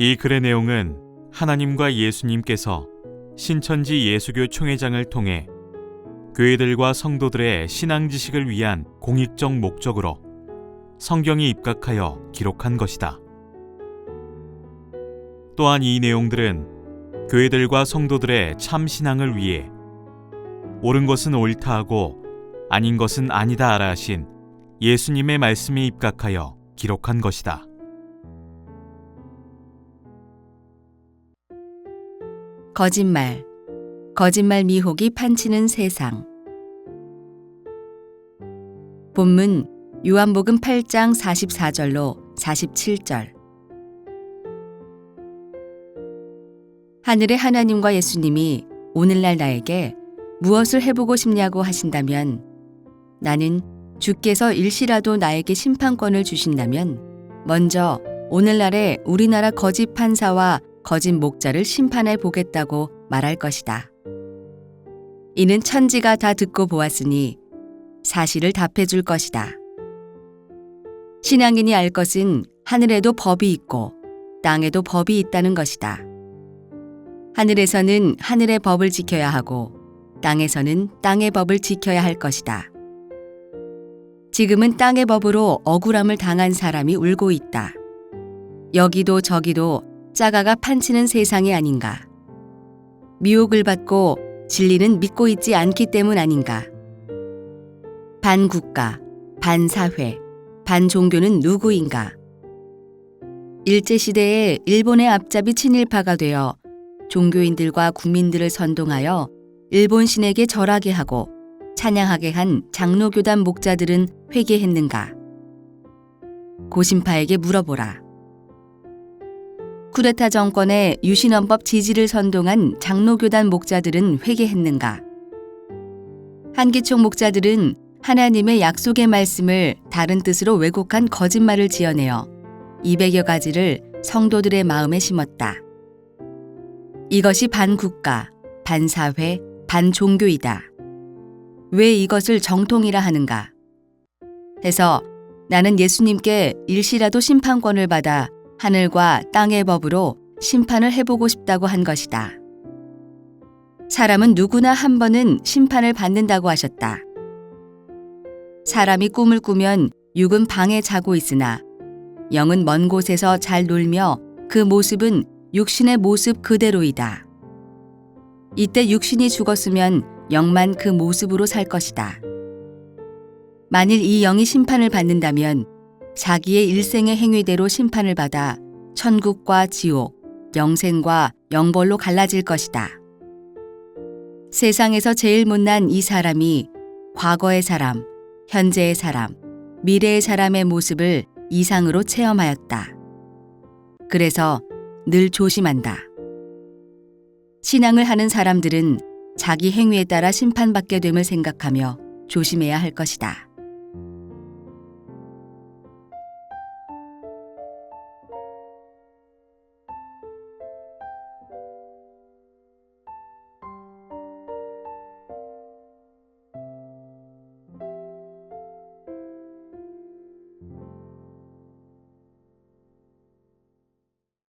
이 글의 내용은 하나님과 예수님께서 신천지 예수교 총회장을 통해 교회들과 성도들의 신앙 지식을 위한 공익적 목적으로 성경에 입각하여 기록한 것이다. 또한 이 내용들은 교회들과 성도들의 참 신앙을 위해 옳은 것은 옳다 하고 아닌 것은 아니다 하라 하신 예수님의 말씀에 입각하여 기록한 것이다. 거짓말. 거짓말 미혹이 판치는 세상. 본문 요한복음 8장 44절로 47절. 하늘의 하나님과 예수님이 오늘날 나에게 무엇을 해보고 싶냐고 하신다면 나는 주께서 일시라도 나에게 심판권을 주신다면 먼저 오늘날의 우리나라 거짓 판사와 거짓 목자를 심판해 보겠다고 말할 것이다. 이는 천지가 다 듣고 보았으니 사실을 답해 줄 것이다. 신앙인이 알 것은 하늘에도 법이 있고 땅에도 법이 있다는 것이다. 하늘에서는 하늘의 법을 지켜야 하고 땅에서는 땅의 법을 지켜야 할 것이다. 지금은 땅의 법으로 억울함을 당한 사람이 울고 있다. 여기도 저기도 짜가가 판치는 세상이 아닌가. 미혹을 받고 진리는 믿고 있지 않기 때문 아닌가. 반국가, 반사회, 반종교는 누구인가? 일제시대에 일본의 앞잡이 친일파가 되어 종교인들과 국민들을 선동하여 일본 신에게 절하게 하고 찬양하게 한 장로교단 목자들은 회개했는가? 고심파에게 물어보라. 쿠데타 정권의 유신헌법 지지를 선동한 장로교단 목자들은 회개했는가? 한기총 목자들은 하나님의 약속의 말씀을 다른 뜻으로 왜곡한 거짓말을 지어내어 200여 가지를 성도들의 마음에 심었다. 이것이 반국가, 반사회, 반종교이다. 왜 이것을 정통이라 하는가? 해서 나는 예수님께 일시라도 심판권을 받아 하늘과 땅의 법으로 심판을 해보고 싶다고 한 것이다. 사람은 누구나 한 번은 심판을 받는다고 하셨다. 사람이 꿈을 꾸면 육은 방에 자고 있으나 영은 먼 곳에서 잘 놀며 그 모습은 육신의 모습 그대로이다. 이때 육신이 죽었으면 영만 그 모습으로 살 것이다. 만일 이 영이 심판을 받는다면 자기의 일생의 행위대로 심판을 받아 천국과 지옥, 영생과 영벌로 갈라질 것이다. 세상에서 제일 못난 이 사람이 과거의 사람, 현재의 사람, 미래의 사람의 모습을 이상으로 체험하였다. 그래서 늘 조심한다. 신앙을 하는 사람들은 자기 행위에 따라 심판받게 됨을 생각하며 조심해야 할 것이다.